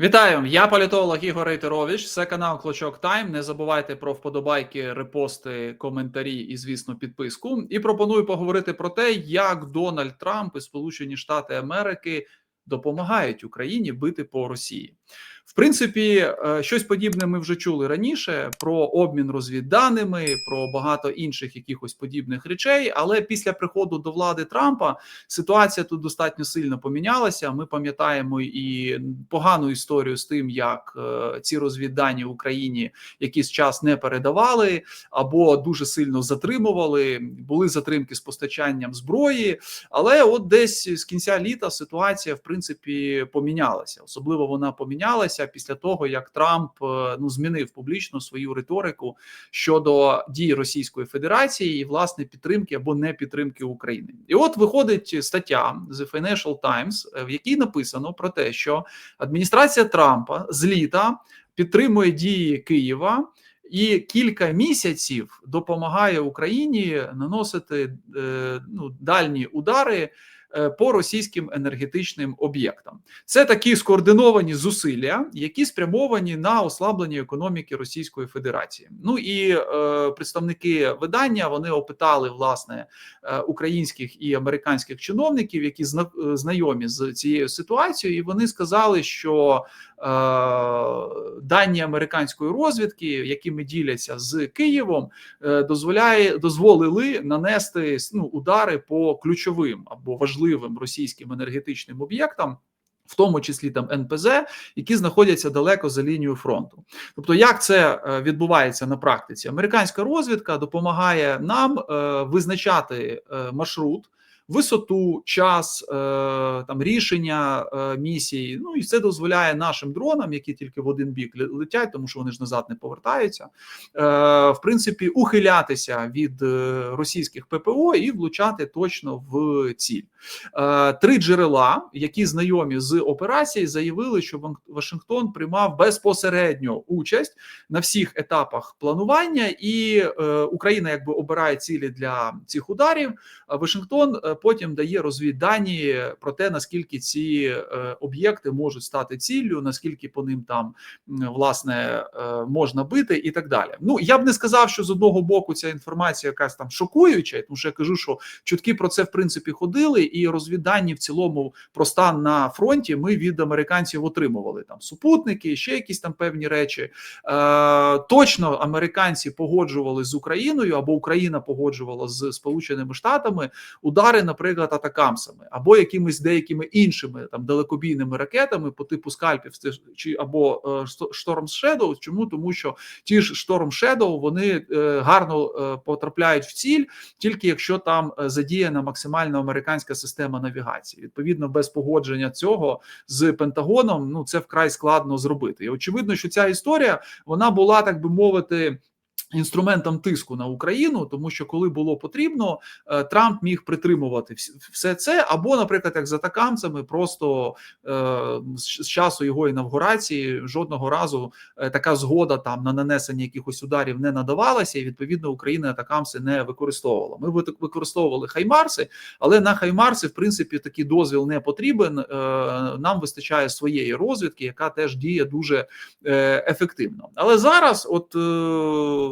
Вітаю, я політолог Ігор Рейтерович. Це канал Клочок Тайм. Не забувайте про вподобайки, репости, коментарі і, звісно, підписку. І пропоную поговорити про те, як Дональд Трамп і Сполучені Штати Америки допомагають Україні бити по Росії. В принципі, е, щось подібне ми вже чули раніше про обмін розвідданими, про багато інших якихось подібних речей. Але після приходу до влади Трампа ситуація тут достатньо сильно помінялася. Ми пам'ятаємо і погану історію з тим, як е, ці розвіддані Україні якийсь час не передавали або дуже сильно затримували. Були затримки з постачанням зброї, але от десь з кінця літа ситуація в принципі помінялася. Особливо вона помінялася після того, як Трамп е, ну змінив публічно свою риторику щодо дій Російської Федерації і власне підтримки або не підтримки України. І от виходить стаття The Financial Times, е, в якій написано про те, що адміністрація Трампа з літа підтримує дії Києва. І кілька місяців допомагає Україні наносити е, ну, дальні удари по російським енергетичним об'єктам. Це такі скоординовані зусилля, які спрямовані на ослаблення економіки Російської Федерації. Ну і е, представники видання вони опитали власне е, українських і американських чиновників, які е, знайомі з цією ситуацією, і вони сказали, що е, дані американської розвідки, якими діляться з Києвом, е, дозволяє дозволили нанести ну, удари по ключовим або важливим російським енергетичним об'єктам. В тому числі там НПЗ, які знаходяться далеко за лінією фронту. Тобто, як це е, відбувається на практиці? Американська розвідка допомагає нам е, визначати е, маршрут. Висоту, час е, там рішення е, місії. Ну і це дозволяє нашим дронам, які тільки в один бік летять, тому що вони ж назад не повертаються. Е, в принципі, ухилятися від російських ППО і влучати точно в ціль. Три джерела, які знайомі з операції, заявили, що Вашингтон приймав безпосередньо участь на всіх етапах планування, і Україна якби обирає цілі для цих ударів. Вашингтон потім дає розвіддані про те, наскільки ці е, об'єкти можуть стати ціллю, наскільки по ним там власне е, можна бити, і так далі. Ну я б не сказав, що з одного боку ця інформація якась там шокуюча, тому що я кажу, що чутки про це в принципі ходили, і розвіддані в цілому про стан на фронті ми від американців отримували там супутники, ще якісь там певні речі. Е, точно американці погоджували з Україною або Україна погоджувала з Сполученими Штатами удари, наприклад, атакамсами або якимись деякими іншими там далекобійними ракетами по типу скальпів чи або е, Storm Shadow. Чому тому, що ті ж Storm Shadow, вони е, гарно е, потрапляють в ціль, тільки якщо там задіяна максимально американська система навігації. Відповідно, без погодження цього з Пентагоном, ну це вкрай складно зробити. І очевидно, що ця історія вона була так би мовити. Інструментом тиску на Україну, тому що коли було потрібно, е, Трамп міг притримувати все це, або, наприклад, як з атакамцями, просто е, з часу його інавгурації жодного разу е, така згода там на нанесення якихось ударів не надавалася, і відповідно Україна атакамси не використовувала. Ми використовували хаймарси, але на хаймарси, в принципі, такий дозвіл не потрібен. Нам вистачає своєї розвідки, яка теж діє дуже ефективно. Але зараз, от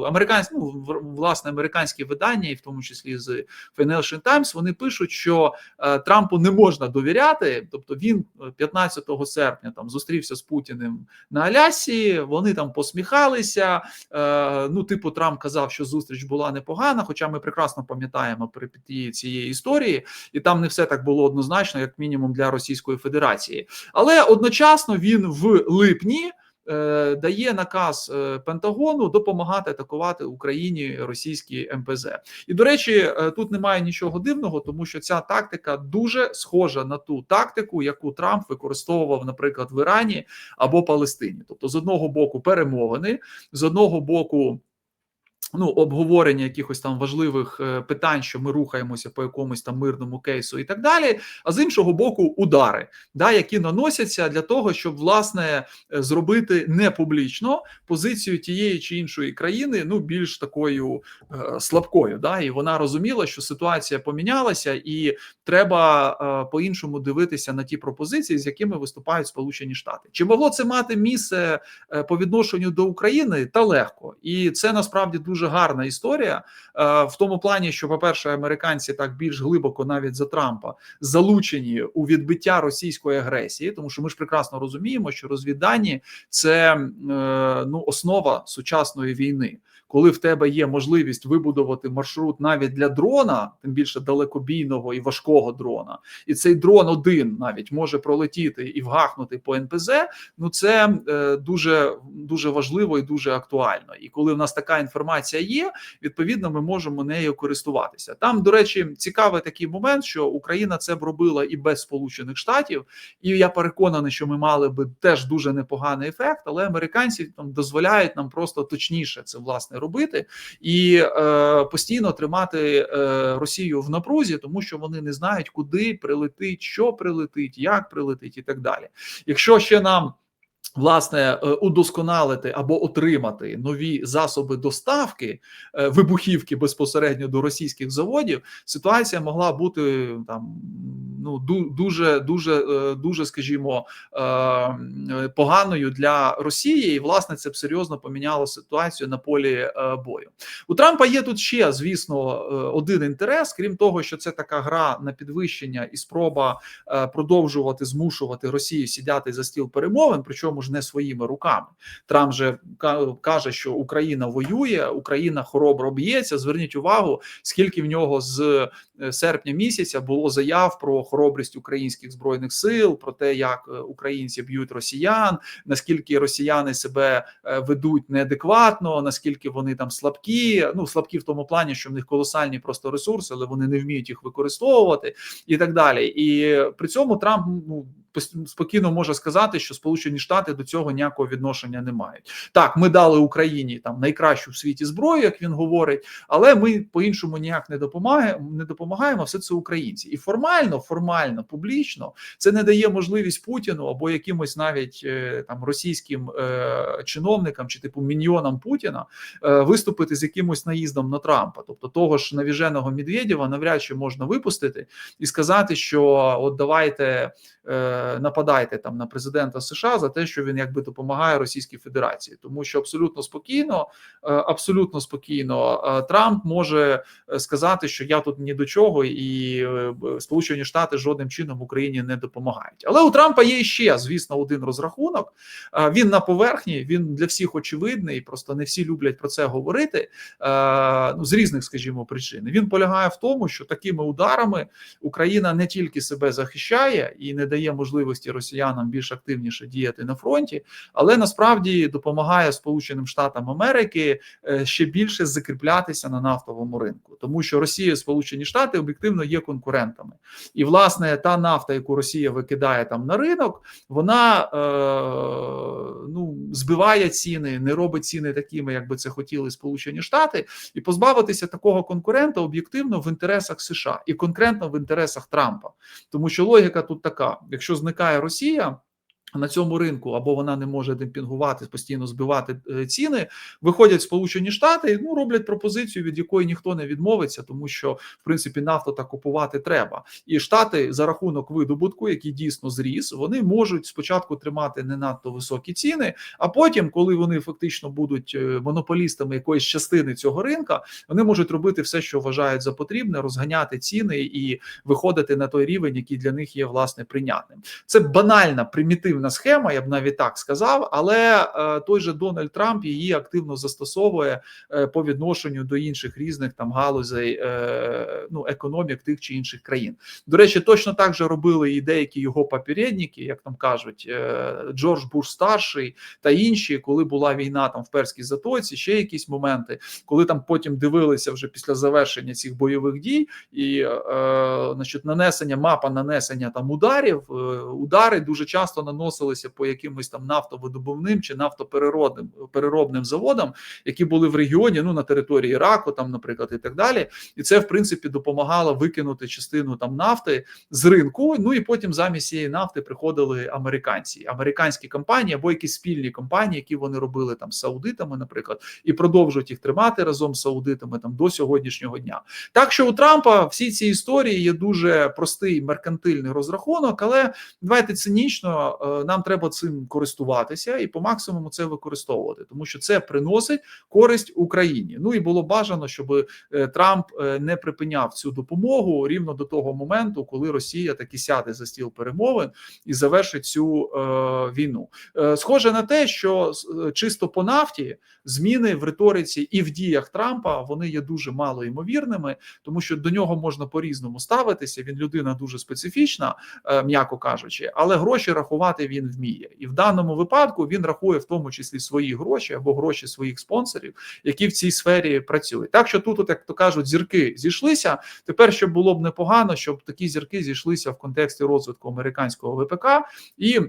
американські, ну власне, американські видання, і в тому числі з Financial Times, вони пишуть, що е, Трампу не можна довіряти. Тобто він е, 15 серпня там зустрівся з Путіним на Алясі. Вони там посміхалися. Е, ну, типу, Трамп казав, що зустріч була непогана. Хоча ми прекрасно пам'ятаємо перипетії цієї історії, і там не все так було однозначно, як мінімум для Російської Федерації. Але одночасно він в липні. Е, Дає наказ е, Пентагону допомагати атакувати Україні російські МПЗ, і до речі, е, тут немає нічого дивного, тому що ця тактика дуже схожа на ту тактику, яку Трамп використовував, наприклад, в Ірані або Палестині. Тобто, з одного боку, перемовини, з одного боку. Ну, обговорення якихось там важливих е, питань, що ми рухаємося по якомусь там мирному кейсу, і так далі. А з іншого боку, удари, да, які наносяться для того, щоб власне е, зробити не публічно позицію тієї чи іншої країни, ну більш такою е, слабкою. Да, і вона розуміла, що ситуація помінялася, і треба е, по-іншому дивитися на ті пропозиції, з якими виступають Сполучені Штати. Чи могло це мати місце е, по відношенню до України? Та легко, і це насправді дуже гарна історія е, в тому плані, що, по-перше, американці так більш глибоко, навіть за Трампа, залучені у відбиття російської агресії, тому що ми ж прекрасно розуміємо, що розвіддані це е, ну основа сучасної війни. Коли в тебе є можливість вибудувати маршрут навіть для дрона, тим більше далекобійного і важкого дрона, і цей дрон один навіть може пролетіти і вгахнути по НПЗ. Ну це е, дуже дуже важливо і дуже актуально. І коли в нас така інформація є, відповідно ми можемо нею користуватися. Там, до речі, цікавий такий момент, що Україна це б робила і без Сполучених Штатів, і я переконаний, що ми мали би теж дуже непоганий ефект, але американці там дозволяють нам просто точніше це власне робити і е, постійно тримати е, Росію в напрузі, тому що вони не знають, куди прилетить, що прилетить, як прилетить, і так далі. Якщо ще нам Власне, е, удосконалити або отримати нові засоби доставки е, вибухівки безпосередньо до російських заводів, ситуація могла бути там ну дуже дуже е, дуже, скажімо, поганою для Росії, і власне це б серйозно поміняло ситуацію на полі бою. У Трампа є тут ще, звісно, один інтерес, крім того, що це така гра на підвищення і спроба продовжувати змушувати Росію сідати за стіл перемовин, причому ж не своїми руками. Трамп же каже, що Україна воює, Україна хоробро б'ється. Зверніть увагу, скільки в нього з е, серпня місяця було заяв про хоробрість українських збройних сил, про те, як е, українці б'ють росіян, наскільки росіяни себе е, ведуть неадекватно, наскільки вони там слабкі. Ну слабкі в тому плані, що в них колосальні просто ресурси, але вони не вміють їх використовувати, і так далі. І при цьому Трамп ну спокійно може сказати, що Сполучені Штати до цього ніякого відношення не мають. Так, ми дали Україні там найкращу в світі зброю, як він говорить, але ми по-іншому ніяк не допомагаємо. Не допомагаємо все це українці, і формально, формально, публічно це не дає можливість Путіну або якимось навіть е, там російським е, чиновникам чи типу міньйонам Путіна е, виступити з якимось наїздом на Трампа, тобто того ж навіженого Медведєва навряд чи можна випустити і сказати, що от давайте. Е, нападайте там на президента США за те, що він якби допомагає Російській Федерації, тому що абсолютно спокійно, е, абсолютно спокійно е, Трамп може е, сказати, що я тут ні до чого, і Сполучені Штати жодним чином Україні не допомагають. Але у Трампа є ще, звісно, один розрахунок. Він на поверхні, він для всіх очевидний. Просто не всі люблять про це говорити. Ну з різних, скажімо, причин. Він полягає в тому, що такими ударами Україна не тільки себе захищає і не дає можливості можливості росіянам більш активніше діяти на фронті, але насправді допомагає Сполученим Штатам Америки е, ще більше закріплятися на нафтовому ринку, тому що Росія і Сполучені Штати об'єктивно є конкурентами, і власне та нафта, яку Росія викидає там на ринок, вона е, ну збиває ціни, не робить ціни такими, як би це хотіли Сполучені Штати, і позбавитися такого конкурента об'єктивно в інтересах США і конкретно в інтересах Трампа, тому що логіка тут така: якщо зникає Росія на цьому ринку, або вона не може демпінгувати, постійно збивати е, ціни. Виходять Сполучені Штати, ну роблять пропозицію, від якої ніхто не відмовиться, тому що в принципі нафту так купувати треба. І штати за рахунок видобутку, який дійсно зріс, вони можуть спочатку тримати не надто високі ціни, а потім, коли вони фактично будуть е, монополістами якоїсь частини цього ринка, вони можуть робити все, що вважають за потрібне, розганяти ціни і виходити на той рівень, який для них є власне прийнятним. Це банальна примітивна ефективна схема, я б навіть так сказав, але е, той же Дональд Трамп її активно застосовує е, по відношенню до інших різних там галузей е, ну економік тих чи інших країн. До речі, точно так же робили і деякі його попередники, як там кажуть, Джордж Буш старший та інші, коли була війна там в перській затоці, ще якісь моменти, коли там потім дивилися вже після завершення цих бойових дій, і е, значить, нанесення мапа нанесення там ударів, удари дуже часто наносили розносилися по якимось там нафтовидобувним чи нафтопереробним переробним заводам, які були в регіоні, ну на території Іраку, там, наприклад, і так далі. І це в принципі допомагало викинути частину там нафти з ринку. Ну і потім замість цієї нафти приходили американці, американські компанії або якісь спільні компанії, які вони робили там з саудитами, наприклад, і продовжують їх тримати разом з саудитами там до сьогоднішнього дня. Так що у Трампа всі ці історії є дуже простий меркантильний розрахунок, але давайте цинічно е, нам треба цим користуватися і по максимуму це використовувати, тому що це приносить користь Україні. Ну і було бажано, щоб е, Трамп е, не припиняв цю допомогу рівно до того моменту, коли Росія таки сяде за стіл перемовин і завершить цю е, війну. Е, схоже на те, що е, чисто по нафті зміни в риториці і в діях Трампа вони є дуже мало ймовірними, тому що до нього можна по різному ставитися. Він людина дуже специфічна, е, м'яко кажучи, але гроші рахувати він вміє, і в даному випадку він рахує в тому числі свої гроші або гроші своїх спонсорів, які в цій сфері працюють. Так що тут, як то кажуть, зірки зійшлися. Тепер щоб було б непогано, щоб такі зірки зійшлися в контексті розвитку американського ВПК і.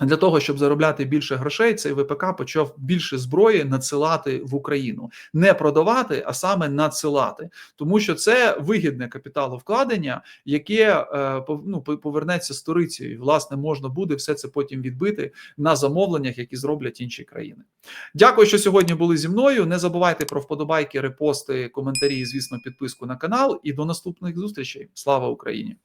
Для того щоб заробляти більше грошей, цей ВПК почав більше зброї надсилати в Україну, не продавати, а саме надсилати, тому що це вигідне капіталовкладення, яке е, ну, повернеться сторицею. І, Власне, можна буде все це потім відбити на замовленнях, які зроблять інші країни. Дякую, що сьогодні були зі мною. Не забувайте про вподобайки, репости, коментарі, і, звісно, підписку на канал. І до наступних зустрічей. Слава Україні!